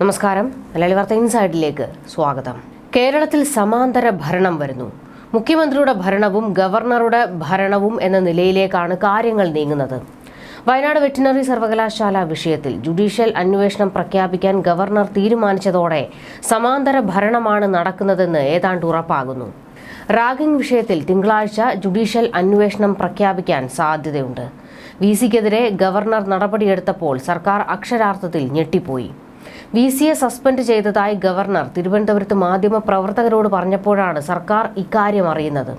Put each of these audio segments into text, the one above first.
നമസ്കാരം. മലയാളി വാർത്ത ഇൻസൈഡിലേക്ക് സ്വാഗതം. കേരളത്തിൽ സമാന്തര ഭരണം വരുന്നു. മുഖ്യമന്ത്രിയുടെ ഭരണവും ഗവർണറുടെ ഭരണവും എന്ന നിലയിലേക്കാണ് കാര്യങ്ങൾ നീങ്ങുന്നത്. വയനാട് വെറ്റിനറി സർവകലാശാല വിഷയത്തിൽ ജുഡീഷ്യൽ അന്വേഷണം പ്രഖ്യാപിക്കാൻ ഗവർണർ തീരുമാനിച്ചതോടെ സമാന്തര ഭരണമാണ് നടക്കുന്നതെന്ന് ഏതാണ്ട് ഉറപ്പാകുന്നു. റാഗിംഗ് വിഷയത്തിൽ തിങ്കളാഴ്ച ജുഡീഷ്യൽ അന്വേഷണം പ്രഖ്യാപിക്കാൻ സാധ്യതയുണ്ട്. വി സിക്കെതിരെ ഗവർണർ നടപടിയെടുത്തപ്പോൾ സർക്കാർ അക്ഷരാർത്ഥത്തിൽ ഞെട്ടിപ്പോയി. വി സിയെ സസ്പെൻഡ് ചെയ്തതായി ഗവർണർ തിരുവനന്തപുരത്ത് മാധ്യമ പ്രവർത്തകരോട് പറഞ്ഞപ്പോഴാണ് സർക്കാർ ഇക്കാര്യം അറിയുന്നത്.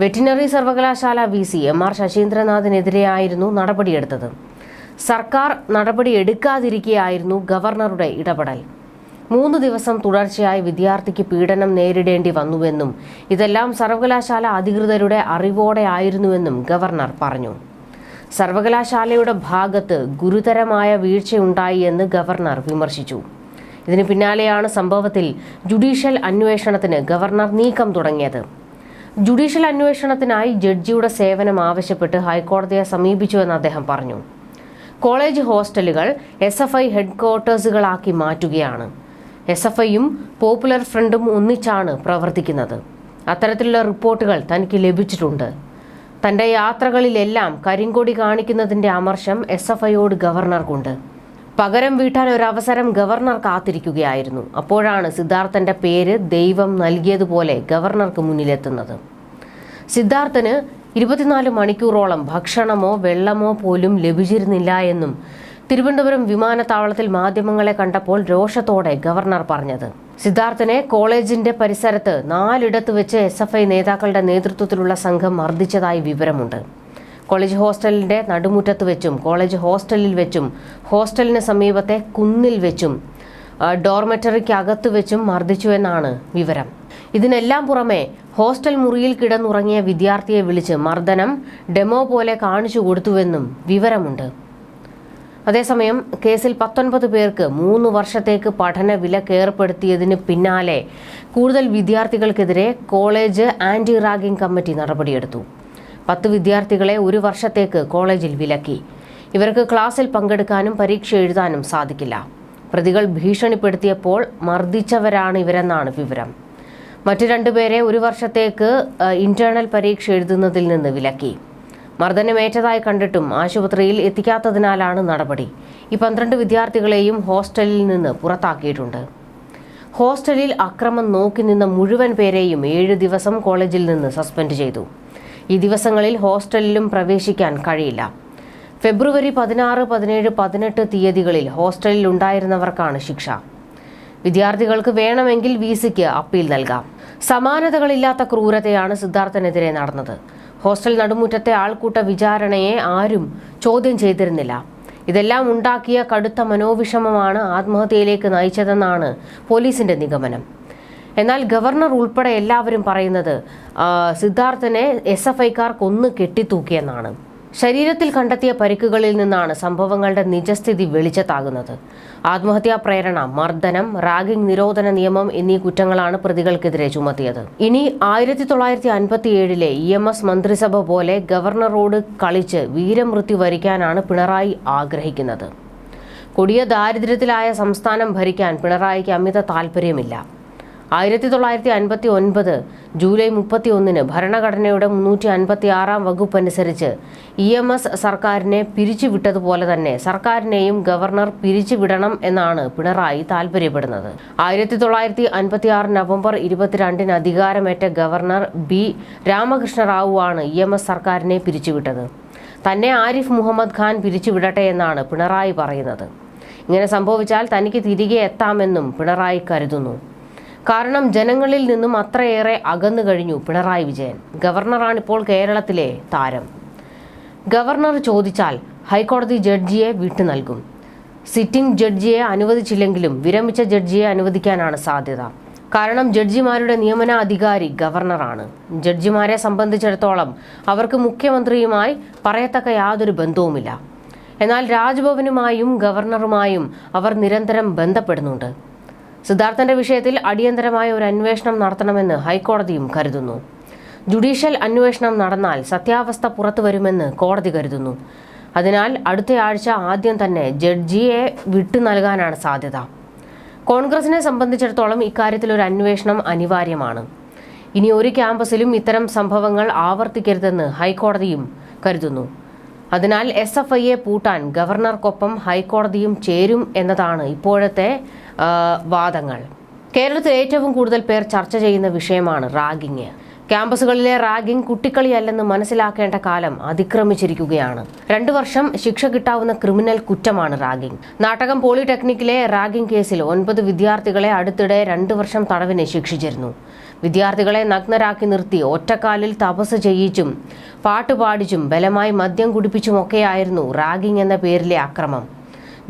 വെറ്റിനറി സർവകലാശാല വി സി എം ആർ ശശീന്ദ്രനാഥിനെതിരെയായിരുന്നു നടപടിയെടുത്തത്. സർക്കാർ നടപടി എടുക്കാതിരിക്കെയായിരുന്നു ഗവർണറുടെ ഇടപെടൽ. മൂന്ന് ദിവസം തുടർച്ചയായി വിദ്യാർത്ഥിക്ക് പീഡനം നേരിടേണ്ടി വന്നുവെന്നും ഇതെല്ലാം സർവകലാശാല അധികൃതരുടെ അറിവോടെ ആയിരുന്നുവെന്നും ഗവർണർ പറഞ്ഞു. സർവകലാശാലയുടെ ഭാഗത്ത് ഗുരുതരമായ വീഴ്ചയുണ്ടായി എന്ന് ഗവർണർ വിമർശിച്ചു. ഇതിന് പിന്നാലെയാണ് സംഭവത്തിൽ ജുഡീഷ്യൽ അന്വേഷണത്തിന് ഗവർണർ നീക്കം തുടങ്ങിയത്. ജുഡീഷ്യൽ അന്വേഷണത്തിനായി ജഡ്ജിയുടെ സേവനം ആവശ്യപ്പെട്ട് ഹൈക്കോടതിയെ സമീപിച്ചുവെന്ന് അദ്ദേഹം പറഞ്ഞു. കോളേജ് ഹോസ്റ്റലുകൾ എസ് എഫ് ഐ ഹെഡ്ക്വാർട്ടേഴ്സുകളാക്കി മാറ്റുകയാണ്. എസ് എഫ് ഐയും പോപ്പുലർ ഫ്രണ്ടും ഒന്നിച്ചാണ് പ്രവർത്തിക്കുന്നത്. അത്തരത്തിലുള്ള റിപ്പോർട്ടുകൾ തനിക്ക് ലഭിച്ചിട്ടുണ്ട്. തന്റെ യാത്രകളിലെല്ലാം കരിങ്കൊടി കാണിക്കുന്നതിന്റെ അമർഷം എസ് എഫ് ഐയോട് ഗവർണർക്കുണ്ട്. പകരം വീട്ടാൻ ഒരു അവസരം ഗവർണർ കാത്തിരിക്കുകയായിരുന്നു. അപ്പോഴാണ് സിദ്ധാർത്ഥന്റെ പേര് ദൈവം നൽകിയതുപോലെ ഗവർണർക്ക് മുന്നിലെത്തുന്നത്. സിദ്ധാർത്ഥന് ഇരുപത്തിനാല് മണിക്കൂറോളം ഭക്ഷണമോ വെള്ളമോ പോലും ലഭിച്ചിരുന്നില്ല എന്നും തിരുവനന്തപുരം വിമാനത്താവളത്തിൽ മാധ്യമങ്ങളെ കണ്ടപ്പോൾ രോഷത്തോടെ ഗവർണർ പറഞ്ഞത്. സിദ്ധാർത്ഥനെ കോളേജിന്റെ പരിസരത്ത് നാലിടത്ത് വെച്ച് എസ് എഫ് ഐ നേതാക്കളുടെ നേതൃത്വത്തിലുള്ള സംഘം മർദ്ദിച്ചതായി വിവരമുണ്ട്. കോളേജ് ഹോസ്റ്റലിന്റെ നടുമുറ്റത്ത് വെച്ചും കോളേജ് ഹോസ്റ്റലിൽ വെച്ചും ഹോസ്റ്റലിന് സമീപത്തെ കുന്നിൽ വെച്ചും ഡോർമെറ്ററിക്കകത്ത് വെച്ചും മർദ്ദിച്ചു എന്നാണ് വിവരം. ഇതിനെല്ലാം പുറമെ ഹോസ്റ്റൽ മുറിയിൽ കിടന്നുറങ്ങിയ വിദ്യാർത്ഥിയെ വിളിച്ച് മർദ്ദനം ഡെമോ പോലെ കാണിച്ചു കൊടുത്തുവെന്നും വിവരമുണ്ട്. അതേസമയം കേസിൽ പത്തൊൻപത് പേർക്ക് മൂന്ന് വർഷത്തേക്ക് പഠന വിലക്ക് ഏർപ്പെടുത്തിയതിന് പിന്നാലെ കൂടുതൽ വിദ്യാർത്ഥികൾക്കെതിരെ കോളേജ് ആന്റി റാഗിംഗ് കമ്മിറ്റി നടപടിയെടുത്തു. പത്ത് വിദ്യാർത്ഥികളെ ഒരു വർഷത്തേക്ക് കോളേജിൽ വിലക്കി. ഇവർക്ക് ക്ലാസ്സിൽ പങ്കെടുക്കാനും പരീക്ഷ എഴുതാനും സാധിക്കില്ല. പ്രതികൾ ഭീഷണിപ്പെടുത്തിയപ്പോൾ മർദ്ദിച്ചവരാണ് ഇവരെന്നാണ് വിവരം. മറ്റു രണ്ടുപേരെ ഒരു വർഷത്തേക്ക് ഇന്റേണൽ പരീക്ഷ എഴുതുന്നതിൽ നിന്ന് വിലക്കി. മർദ്ദനമേറ്റതായി കണ്ടിട്ടും ആശുപത്രിയിൽ എത്തിക്കാത്തതിനാലാണ് നടപടി. ഈ പന്ത്രണ്ട് വിദ്യാർത്ഥികളെയും ഹോസ്റ്റലിൽ നിന്ന് പുറത്താക്കിയിട്ടുണ്ട്. ഹോസ്റ്റലിൽ അക്രമം നോക്കി നിന്ന മുഴുവൻ പേരെയും ഏഴ് ദിവസം കോളേജിൽ നിന്ന് സസ്പെൻഡ് ചെയ്തു. ഈ ദിവസങ്ങളിൽ ഹോസ്റ്റലിലും പ്രവേശിക്കാൻ കഴിയില്ല. ഫെബ്രുവരി പതിനാറ് പതിനേഴ് പതിനെട്ട് തീയതികളിൽ ഹോസ്റ്റലിൽ ഉണ്ടായിരുന്നവർക്കാണ് ശിക്ഷ. വിദ്യാർത്ഥികൾക്ക് വേണമെങ്കിൽ വി സിക്ക് അപ്പീൽ നൽകാം. സമാനതകളില്ലാത്ത ക്രൂരതയാണ് സിദ്ധാർത്ഥനെതിരെ നടന്നത്. ഹോസ്റ്റൽ നടുമുറ്റത്തെ ആൾക്കൂട്ട വിചാരണയെ ആരും ചോദ്യം ചെയ്തിരുന്നില്ല. ഇതെല്ലാം ഉണ്ടാക്കിയ കടുത്ത മനോവിഷമമാണ് ആത്മഹത്യയിലേക്ക് നയിച്ചതെന്നാണ് പോലീസിന്റെ നിഗമനം. എന്നാൽ ഗവർണർ ഉൾപ്പെടെ എല്ലാവരും പറയുന്നത് സിദ്ധാർത്ഥനെ എസ് എഫ് ഐക്കാർ കൊന്ന് കെട്ടിത്തൂക്കിയെന്നാണ്. ശരീരത്തിൽ കണ്ടെത്തിയ പരിക്കുകളിൽ നിന്നാണ് സംഭവങ്ങളുടെ നിജസ്ഥിതി വെളിച്ചത്താകുന്നത്. ആത്മഹത്യാ പ്രേരണ മർദ്ദനം റാഗിംഗ് നിരോധന നിയമം എന്നീ കുറ്റങ്ങളാണ് പ്രതികൾക്കെതിരെ ചുമത്തിയത്. ഇനി ആയിരത്തി തൊള്ളായിരത്തി അൻപത്തി ഏഴിലെ ഇ എം എസ് മന്ത്രിസഭ പോലെ ഗവർണറോട് കളിച്ച് വീരമൃത്യു വരിക്കാനാണ് പിണറായി ആഗ്രഹിക്കുന്നത്. കൊടിയ ദാരിദ്ര്യത്തിലായ സംസ്ഥാനം ഭരിക്കാൻ പിണറായിക്ക് അമിത താല്പര്യമില്ല ആയിരത്തി തൊള്ളായിരത്തി അൻപത്തി ഒൻപത് ജൂലൈ മുപ്പത്തി ഒന്നിന് ഭരണഘടനയുടെ മുന്നൂറ്റി അൻപത്തി ആറാം വകുപ്പ് അനുസരിച്ച് ഇ എം എസ് സർക്കാരിനെ പിരിച്ചുവിട്ടതുപോലെ തന്നെ സർക്കാരിനെയും ഗവർണർ പിരിച്ചുവിടണം എന്നാണ് പിണറായി താൽപ്പര്യപ്പെടുന്നത് ആയിരത്തി തൊള്ളായിരത്തി അൻപത്തി ആറ് നവംബർ ഇരുപത്തിരണ്ടിന് അധികാരമേറ്റ ഗവർണർ ബി രാമകൃഷ്ണ റാവുവാണ് ഇ എം എസ് സർക്കാരിനെ പിരിച്ചുവിട്ടത്. തന്നെ ആരിഫ് മുഹമ്മദ് ഖാൻ പിരിച്ചുവിടട്ടെ എന്നാണ് പിണറായി പറയുന്നത്. ഇങ്ങനെ സംഭവിച്ചാൽ തനിക്ക് തിരികെ എത്താമെന്നും പിണറായി കരുതുന്നു. കാരണം ജനങ്ങളിൽ നിന്നും അത്രയേറെ അകന്നു കഴിഞ്ഞു പിണറായി വിജയൻ. ഗവർണറാണിപ്പോൾ കേരളത്തിലെ താരം. ഗവർണർ ചോദിച്ചാൽ ഹൈക്കോടതി ജഡ്ജിയെ വിട്ടു നൽകും. സിറ്റിംഗ് ജഡ്ജിയെ അനുവദിച്ചില്ലെങ്കിലും വിരമിച്ച ജഡ്ജിയെ അനുവദിക്കാനാണ് സാധ്യത. കാരണം ജഡ്ജിമാരുടെ നിയമനാധികാരി ഗവർണറാണ്. ജഡ്ജിമാരെ സംബന്ധിച്ചിടത്തോളം അവർക്ക് മുഖ്യമന്ത്രിയുമായി പറയത്തക്ക യാതൊരു ബന്ധവുമില്ല. എന്നാൽ രാജ്ഭവനുമായും ഗവർണറുമായും അവർ നിരന്തരം ബന്ധപ്പെടുന്നുണ്ട്. സിദ്ധാർത്ഥന്റെ വിഷയത്തിൽ അടിയന്തരമായ ഒരു അന്വേഷണം നടത്തണമെന്ന് ഹൈക്കോടതിയും കരുതുന്നു. ജുഡീഷ്യൽ അന്വേഷണം നടന്നാൽ സത്യാവസ്ഥ പുറത്തു വരുമെന്ന് കോടതി കരുതുന്നു. അതിനാൽ അടുത്തയാഴ്ച ആദ്യം തന്നെ ജഡ്ജിയെ വിട്ടു നൽകാനാണ് സാധ്യത. കോൺഗ്രസിനെ സംബന്ധിച്ചിടത്തോളം ഇക്കാര്യത്തിൽ ഒരു അന്വേഷണം അനിവാര്യമാണ്. ഇനി ഒരു ക്യാമ്പസിലും ഇത്തരം സംഭവങ്ങൾ ആവർത്തിക്കരുതെന്ന് ഹൈക്കോടതിയും കരുതുന്നു. അതിനാൽ എസ് എഫ് ഐയെ പൂട്ടാൻ ഗവർണർക്കൊപ്പം ഹൈക്കോടതിയും ചേരും എന്നതാണ് ഇപ്പോഴത്തെ വാദങ്ങൾ. കേരളത്തിൽ ഏറ്റവും കൂടുതൽ പേർ ചർച്ച ചെയ്യുന്ന വിഷയമാണ് റാഗിങ്. ക്യാമ്പസുകളിലെ റാഗിംഗ് കുട്ടിക്കളിയല്ലെന്ന് മനസ്സിലാക്കേണ്ട കാലം അതിക്രമിച്ചിരിക്കുകയാണ്. രണ്ടു വർഷം ശിക്ഷ കിട്ടാവുന്ന ക്രിമിനൽ കുറ്റമാണ് റാഗിംഗ്. നാടകം പോളിടെക്നിക്കിലെ റാഗിംഗ് കേസിൽ ഒൻപത് വിദ്യാർത്ഥികളെ അടുത്തിടെ രണ്ടു വർഷം തടവിന് ശിക്ഷിച്ചിരുന്നു. വിദ്യാർത്ഥികളെ നഗ്നരാക്കി നിർത്തി ഒറ്റക്കാലിൽ തപസ് ചെയ്യിച്ചും പാട്ടുപാടിച്ചും ബലമായി മദ്യം കുടിപ്പിച്ചുമൊക്കെയായിരുന്നു റാഗിംഗ് എന്ന പേരിലെ അക്രമം.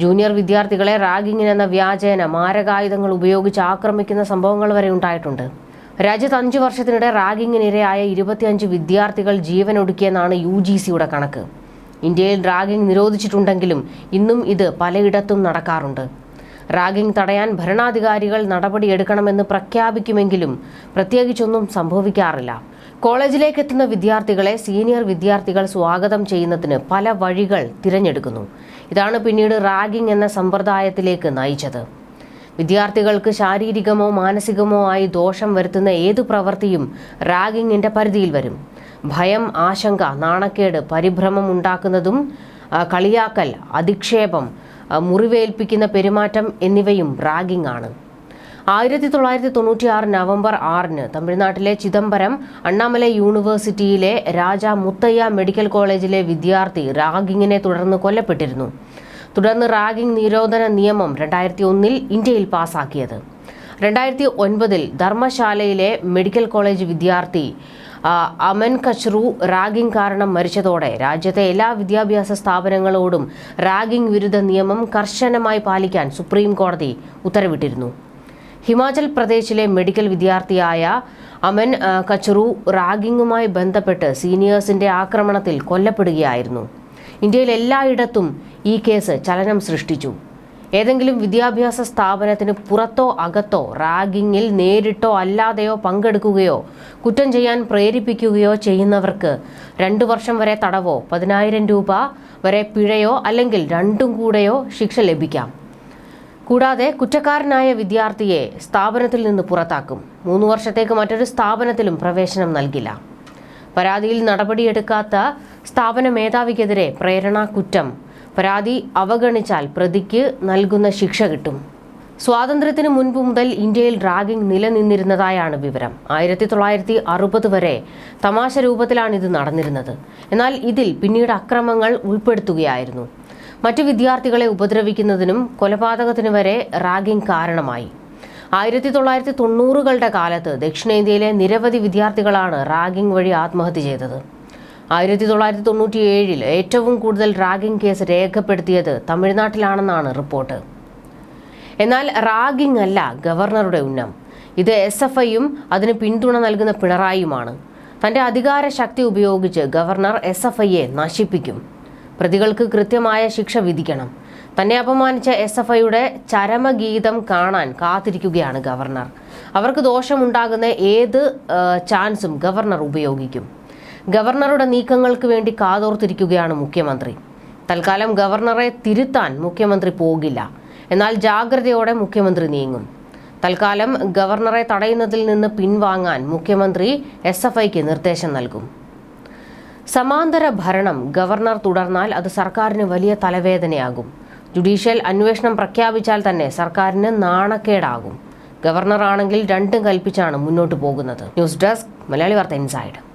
ജൂനിയർ വിദ്യാർത്ഥികളെ റാഗിങ്ങിനെന്ന വ്യാജേന മാരകായുധങ്ങൾ ഉപയോഗിച്ച് ആക്രമിക്കുന്ന സംഭവങ്ങൾ വരെ ഉണ്ടായിട്ടുണ്ട്. രാജ്യത്ത് അഞ്ചു വർഷത്തിനിടെ റാഗിങ്ങിനിരയായ ഇരുപത്തിയഞ്ച് വിദ്യാർത്ഥികൾ ജീവനൊടുക്കിയെന്നാണ് യു ജി സിയുടെ കണക്ക്. ഇന്ത്യയിൽ റാഗിംഗ് നിരോധിച്ചിട്ടുണ്ടെങ്കിലും ഇന്നും ഇത് പലയിടത്തും നടക്കാറുണ്ട്. റാഗിംഗ് തടയാൻ ഭരണാധികാരികൾ നടപടിയെടുക്കണമെന്ന് പ്രഖ്യാപിക്കുമെങ്കിലും പ്രത്യേകിച്ചൊന്നും സംഭവിക്കാറില്ല. കോളേജിലേക്ക് എത്തുന്ന വിദ്യാർത്ഥികളെ സീനിയർ വിദ്യാർത്ഥികൾ സ്വാഗതം ചെയ്യുന്നതിന് പല വഴികൾ തിരഞ്ഞെടുക്കുന്നു. ഇതാണ് പിന്നീട് റാഗിംഗ് എന്ന സമ്പ്രദായത്തിലേക്ക് നയിച്ചത്. വിദ്യാർത്ഥികൾക്ക് ശാരീരികമോ മാനസികമോ ആയി ദോഷം വരുത്തുന്ന ഏതു പ്രവൃത്തിയും റാഗിങ്ങിന്റെ പരിധിയിൽ വരും. ഭയം ആശങ്ക നാണക്കേട് പരിഭ്രമം ഉണ്ടാക്കുന്നതും കളിയാക്കൽ അധിക്ഷേപം മുറിവേൽപ്പിക്കുന്ന പെരുമാറ്റം എന്നിവയും റാഗിംഗ് ആണ്. ആയിരത്തി തൊള്ളായിരത്തി തൊണ്ണൂറ്റി ആറ് നവംബർ ആറിന് തമിഴ്നാട്ടിലെ ചിദംബരം അണ്ണാമലൈ യൂണിവേഴ്സിറ്റിയിലെ രാജ മുത്തയ്യ മെഡിക്കൽ കോളേജിലെ വിദ്യാർത്ഥി റാഗിങ്ങിനെ തുടർന്ന് കൊല്ലപ്പെട്ടിരുന്നു. തുടർന്ന് റാഗിംഗ് നിരോധന നിയമം രണ്ടായിരത്തി ഒന്നിൽ ഇന്ത്യയിൽ പാസാക്കിയത്. രണ്ടായിരത്തി ഒൻപതിൽ ധർമ്മശാലയിലെ മെഡിക്കൽ കോളേജ് വിദ്യാർത്ഥി അമൻ കച്റു റാഗിംഗ് കാരണം മരിച്ചതോടെ രാജ്യത്തെ എല്ലാ വിദ്യാഭ്യാസ സ്ഥാപനങ്ങളോടും റാഗിംഗ് വിരുദ്ധ നിയമം കർശനമായി പാലിക്കാൻ സുപ്രീം കോടതി ഉത്തരവിട്ടിരുന്നു. ഹിമാചൽ പ്രദേശിലെ മെഡിക്കൽ വിദ്യാർത്ഥിയായ അമൻ കച്ചറു റാഗിങ്ങുമായി ബന്ധപ്പെട്ട് സീനിയേഴ്സിന്റെ ആക്രമണത്തിൽ കൊല്ലപ്പെടുകയായിരുന്നു. ഇന്ത്യയിൽ എല്ലായിടത്തും ഈ കേസ് ചലനം സൃഷ്ടിച്ചു. ഏതെങ്കിലും വിദ്യാഭ്യാസ സ്ഥാപനത്തിന് പുറത്തോ അകത്തോ റാഗിങ്ങിൽ നേരിട്ടോ അല്ലാതെയോ പങ്കെടുക്കുകയോ കുറ്റം ചെയ്യാൻ പ്രേരിപ്പിക്കുകയോ ചെയ്യുന്നവർക്ക് രണ്ടു വർഷം വരെ തടവോ പതിനായിരം രൂപ വരെ പിഴയോ അല്ലെങ്കിൽ രണ്ടും കൂടെയോ ശിക്ഷ ലഭിക്കാം. കൂടാതെ കുറ്റക്കാരനായ വിദ്യാർത്ഥിയെ സ്ഥാപനത്തിൽ നിന്ന് പുറത്താക്കും. മൂന്ന് വർഷത്തേക്ക് മറ്റൊരു സ്ഥാപനത്തിലും പ്രവേശനം നൽകില്ല. പരാതിയിൽ നടപടിയെടുക്കാത്ത സ്ഥാപന മേധാവിക്കെതിരെ പ്രേരണാ കുറ്റം. പരാതി അവഗണിച്ചാൽ പ്രതിക്ക് നൽകുന്ന ശിക്ഷ കിട്ടും. സ്വാതന്ത്ര്യത്തിന് മുൻപ് മുതൽ ഇന്ത്യയിൽ റാഗിംഗ് നിലനിന്നിരുന്നതായാണ് വിവരം. ആയിരത്തി തൊള്ളായിരത്തി അറുപത് വരെ തമാശ രൂപത്തിലാണ് ഇത് നടന്നിരുന്നത്. എന്നാൽ ഇതിൽ പിന്നീട് അക്രമങ്ങൾ ഉൾപ്പെടുത്തുകയായിരുന്നു. മറ്റു വിദ്യാർത്ഥികളെ ഉപദ്രവിക്കുന്നതിനും കൊലപാതകത്തിനു വരെ റാഗിംഗ് കാരണമായി. ആയിരത്തി തൊള്ളായിരത്തി തൊണ്ണൂറുകളുടെ കാലത്ത് ദക്ഷിണേന്ത്യയിലെ നിരവധി വിദ്യാർത്ഥികളാണ് റാഗിംഗ് വഴി ആത്മഹത്യ ചെയ്തത്. ആയിരത്തി തൊള്ളായിരത്തി തൊണ്ണൂറ്റി ഏഴിൽ ഏറ്റവും കൂടുതൽ റാഗിംഗ് കേസ് രേഖപ്പെടുത്തിയത് തമിഴ്നാട്ടിലാണെന്നാണ് റിപ്പോർട്ട്. എന്നാൽ റാഗിംഗ് അല്ല ഗവർണറുടെ ഉന്നം. ഇത് എസ് എഫ് ഐയും അതിന് പിന്തുണ നൽകുന്ന പിണറായിയുമാണ്. തന്റെ അധികാര ശക്തി ഉപയോഗിച്ച് ഗവർണർ എസ് എഫ് ഐയെ നശിപ്പിക്കും. പ്രതികൾക്ക് കൃത്യമായ ശിക്ഷ വിധിക്കണം. തന്നെ അപമാനിച്ച എസ് എഫ് ഐയുടെ ചരമഗീതം കാണാൻ കാത്തിരിക്കുകയാണ് ഗവർണർ. അവർക്ക് ദോഷമുണ്ടാകുന്ന ഏത് ചാൻസും ഗവർണർ ഉപയോഗിക്കും. ഗവർണറുടെ നീക്കങ്ങൾക്ക് വേണ്ടി കാതോർത്തിരിക്കുകയാണ് മുഖ്യമന്ത്രി. തൽക്കാലം ഗവർണറെ തിരുത്താൻ മുഖ്യമന്ത്രി പോകില്ല. എന്നാൽ ജാഗ്രതയോടെ മുഖ്യമന്ത്രി നീങ്ങും. തൽക്കാലം ഗവർണറെ തടയുന്നതിൽ നിന്ന് പിൻവാങ്ങാൻ മുഖ്യമന്ത്രി എസ് നിർദ്ദേശം നൽകും. സമാന്തര ഭരണം ഗവർണർ തുടർന്നാൽ അത് സർക്കാരിന് വലിയ തലവേദനയാകും. ജുഡീഷ്യൽ അന്വേഷണം പ്രഖ്യാപിച്ചാൽ തന്നെ സർക്കാരിന് നാണക്കേടാകും. ഗവർണറാണെങ്കിൽ രണ്ടും കൽപ്പിച്ചാണ് മുന്നോട്ട് പോകുന്നത്. ന്യൂസ് ഡെസ്ക് മലയാളി വാർത്ത ഇൻസൈഡ്.